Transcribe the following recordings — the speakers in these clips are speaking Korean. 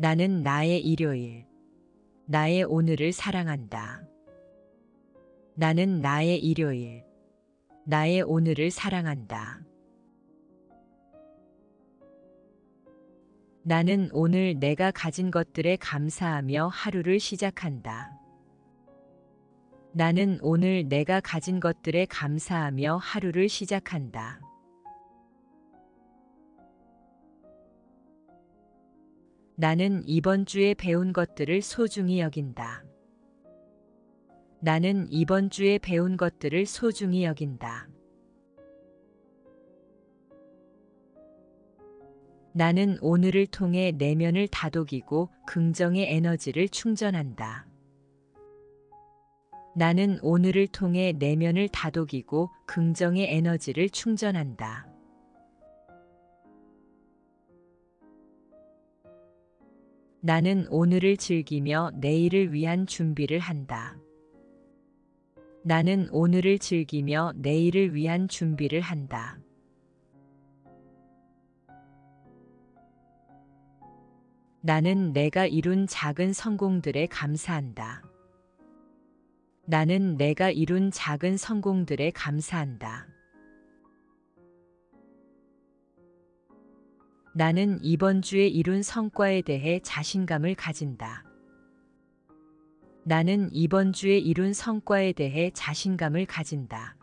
나는 나의 일요일, 나의 오늘을 사랑한다. 나는 나의 일요일, 나의 오늘을 사랑한다. 나는 오늘 내가 가진 것들에 감사하며 하루를 시작한다. 나는 오늘 내가 가진 것들에 감사하며 하루를 시작한다. 나는 이번 주에 배운 것들을 소중히 여긴다. 나는 이번 주에 배운 것들을 소중히 여긴다. 나는 오늘을 통해 내면을 다독이고 긍정의 에너지를 충전한다. 나는 오늘을 통해 내면을 다독이고 긍정의 에너지를 충전한다. 나는 오늘을 즐기며 내일을 위한 준비를 한다. 나는 오늘을 즐기며 내일을 위한 준비를 한다. 나는 내가 이룬 작은 성공들에 감사한다. 나는 내가 이룬 작은 성공들에 감사한다. 나는 이번 주에 이룬 성과에 대해 자신감을 가진다. 나는 이번 주에 이룬 성과에 대해 자신감을 가진다.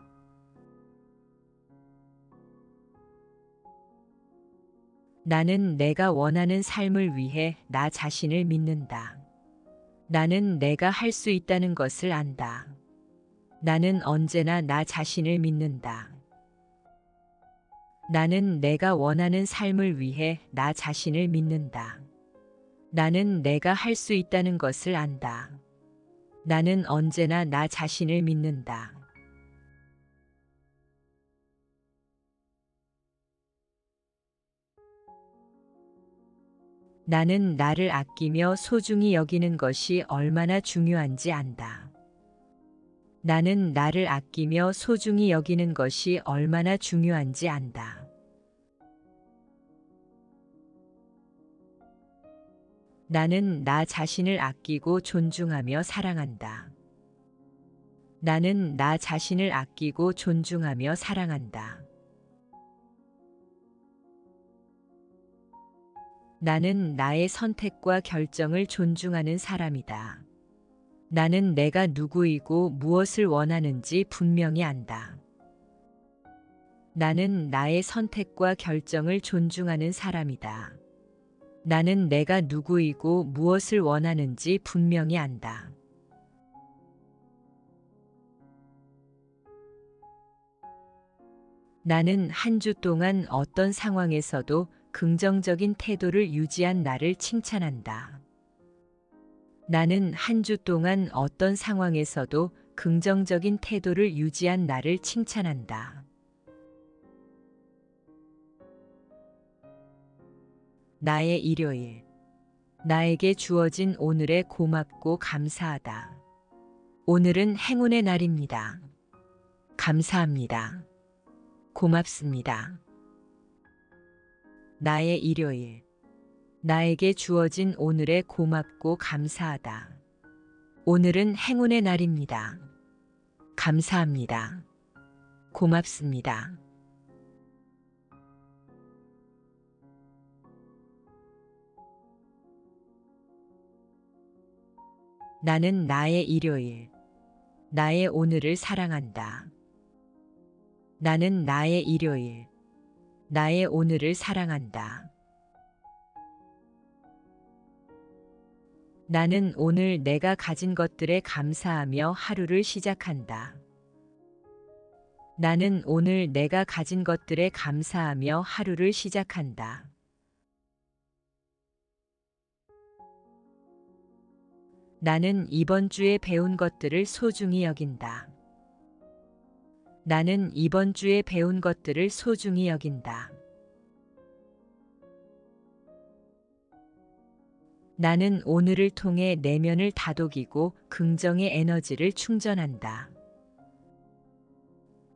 나는 내가 원하는 삶을 위해 나 자신을 믿는다. 나는 내가 할 수 있다는 것을 안다. 나는 언제나 나 자신을 믿는다. 나는 내가 원하는 삶을 위해 나 자신을 믿는다. 나는 내가 할 수 있다는 것을 안다. 나는 언제나 나 자신을 믿는다. 나는 나를 아끼며 소중히 여기는 것이 얼마나 중요한지 안다. 나는 나를 아끼며 소중히 여기는 것이 얼마나 중요한지 안다. 나는 나 자신을 아끼고 존중하며 사랑한다. 나는 나 자신을 아끼고 존중하며 사랑한다. 나는 나의 선택과 결정을 존중하는 사람이다. 나는 내가 누구이고 무엇을 원하는지 분명히 안다. 나는 나의 선택과 결정을 존중하는 사람이다. 나는 내가 누구이고 무엇을 원하는지 분명히 안다. 나는 한 주 동안 어떤 상황에서도 긍정적인 태도를 유지한 나를 칭찬한다. 나는 한 주 동안 어떤 상황에서도 긍정적인 태도를 유지한 나를 칭찬한다. 나의 일요일. 나에게 주어진 오늘에 고맙고 감사하다. 오늘은 행운의 날입니다. 감사합니다. 고맙습니다. 나의 일요일. 나에게 주어진 오늘에 고맙고 감사하다. 오늘은 행운의 날입니다. 감사합니다. 고맙습니다. 나는 나의 일요일. 나의 오늘을 사랑한다. 나는 나의 일요일. 나의 오늘을 사랑한다. 나는 오늘 내가 가진 것들에 감사하며 하루를 시작한다. 나는 오늘 내가 가진 것들에 감사하며 하루를 시작한다. 나는 이번 주에 배운 것들을 소중히 여긴다. 나는 이번 주에 배운 것들을 소중히 여긴다. 나는 오늘을 통해 내면을 다독이고 긍정의 에너지를 충전한다.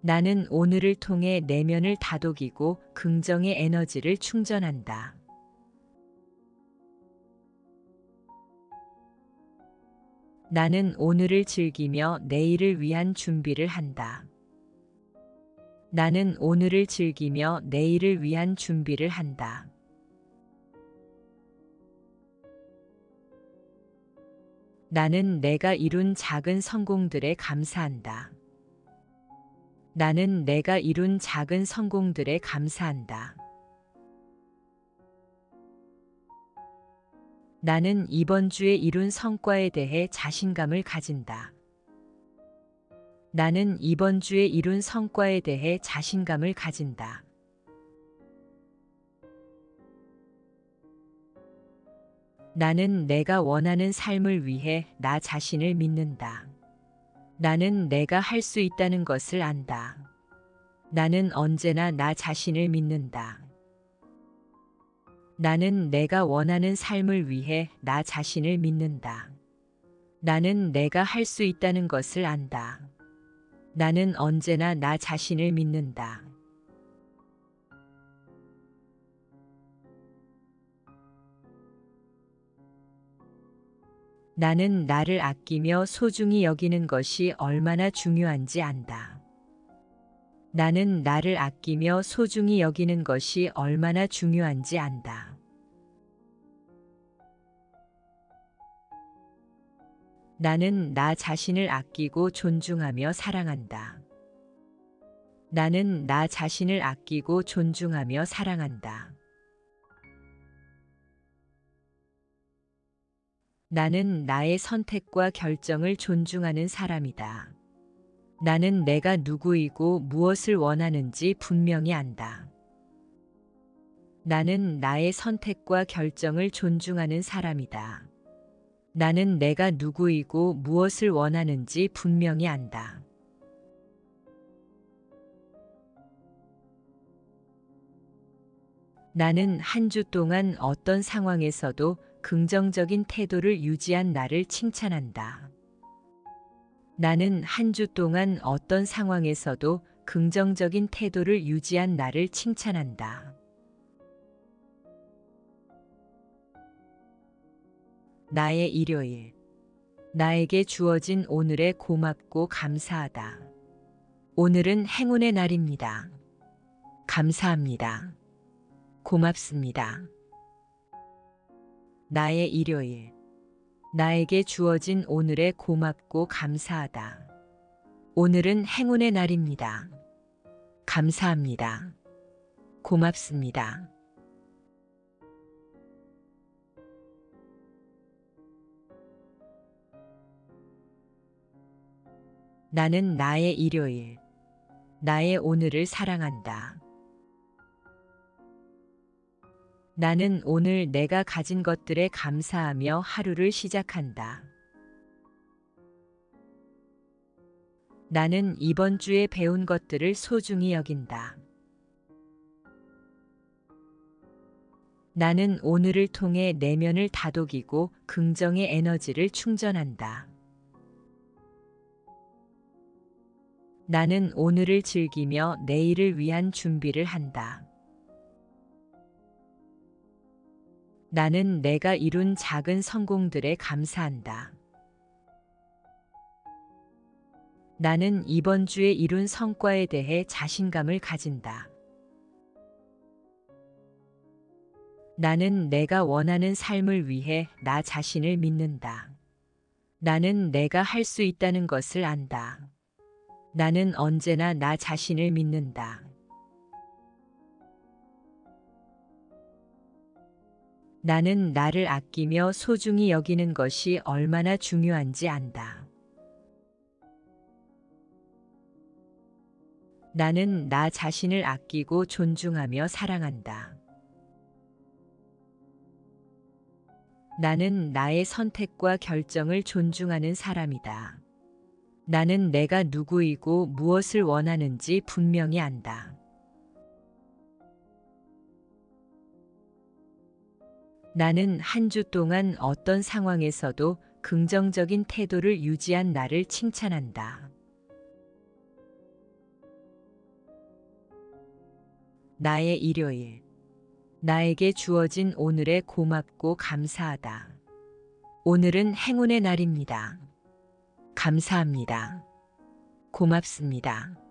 나는 오늘을 통해 내면을 다독이고 긍정의 에너지를 충전한다. 나는 오늘을 즐기며 내일을 위한 준비를 한다. 나는 오늘을 즐기며 내일을 위한 준비를 한다. 나는 내가 이룬 작은 성공들에 감사한다. 나는 내가 이룬 작은 성공들에 감사한다. 나는 이번 주에 이룬 성과에 대해 자신감을 가진다. 나는 이번 주에 이룬 성과에 대해 자신감을 가진다. 나는 내가 원하는 삶을 위해 나 자신을 믿는다. 나는 내가 할 수 있다는 것을 안다. 나는 언제나 나 자신을 믿는다. 나는 내가 원하는 삶을 위해 나 자신을 믿는다. 나는 내가 할 수 있다는 것을 안다. 나는 언제나 나 자신을 믿는다. 나는 나를 아끼며 소중히 여기는 것이 얼마나 중요한지 안다. 나는 나를 아끼며 소중히 여기는 것이 얼마나 중요한지 안다. 나는 나 자신을 아끼고 존중하며 사랑한다. 나는 나 자신을 아끼고 존중하며 사랑한다. 나는 나의 선택과 결정을 존중하는 사람이다. 나는 내가 누구이고 무엇을 원하는지 분명히 안다. 나는 나의 선택과 결정을 존중하는 사람이다. 나는 내가 누구이고 무엇을 원하는지 분명히 안다. 나는 한 주 동안 어떤 상황에서도 긍정적인 태도를 유지한 나를 칭찬한다. 나는 한 주 동안 어떤 상황에서도 긍정적인 태도를 유지한 나를 칭찬한다. 나의 일요일. 나에게 주어진 오늘에 고맙고 감사하다. 오늘은 행운의 날입니다. 감사합니다. 고맙습니다. 나의 일요일. 나에게 주어진 오늘에 고맙고 감사하다. 오늘은 행운의 날입니다. 감사합니다. 고맙습니다. 나는 나의 일요일, 나의 오늘을 사랑한다. 나는 오늘 내가 가진 것들에 감사하며 하루를 시작한다. 나는 이번 주에 배운 것들을 소중히 여긴다. 나는 오늘을 통해 내면을 다독이고 긍정의 에너지를 충전한다. 나는 오늘을 즐기며 내일을 위한 준비를 한다. 나는 내가 이룬 작은 성공들에 감사한다. 나는 이번 주에 이룬 성과에 대해 자신감을 가진다. 나는 내가 원하는 삶을 위해 나 자신을 믿는다. 나는 내가 할 수 있다는 것을 안다. 나는 언제나 나 자신을 믿는다. 나는 나를 아끼며 소중히 여기는 것이 얼마나 중요한지 안다. 나는 나 자신을 아끼고 존중하며 사랑한다. 나는 나의 선택과 결정을 존중하는 사람이다. 나는 내가 누구이고 무엇을 원하는지 분명히 안다. 나는 한 주 동안 어떤 상황에서도 긍정적인 태도를 유지한 나를 칭찬한다. 나의 일요일. 나에게 주어진 오늘에 고맙고 감사하다. 오늘은 행운의 날입니다. 감사합니다. 고맙습니다.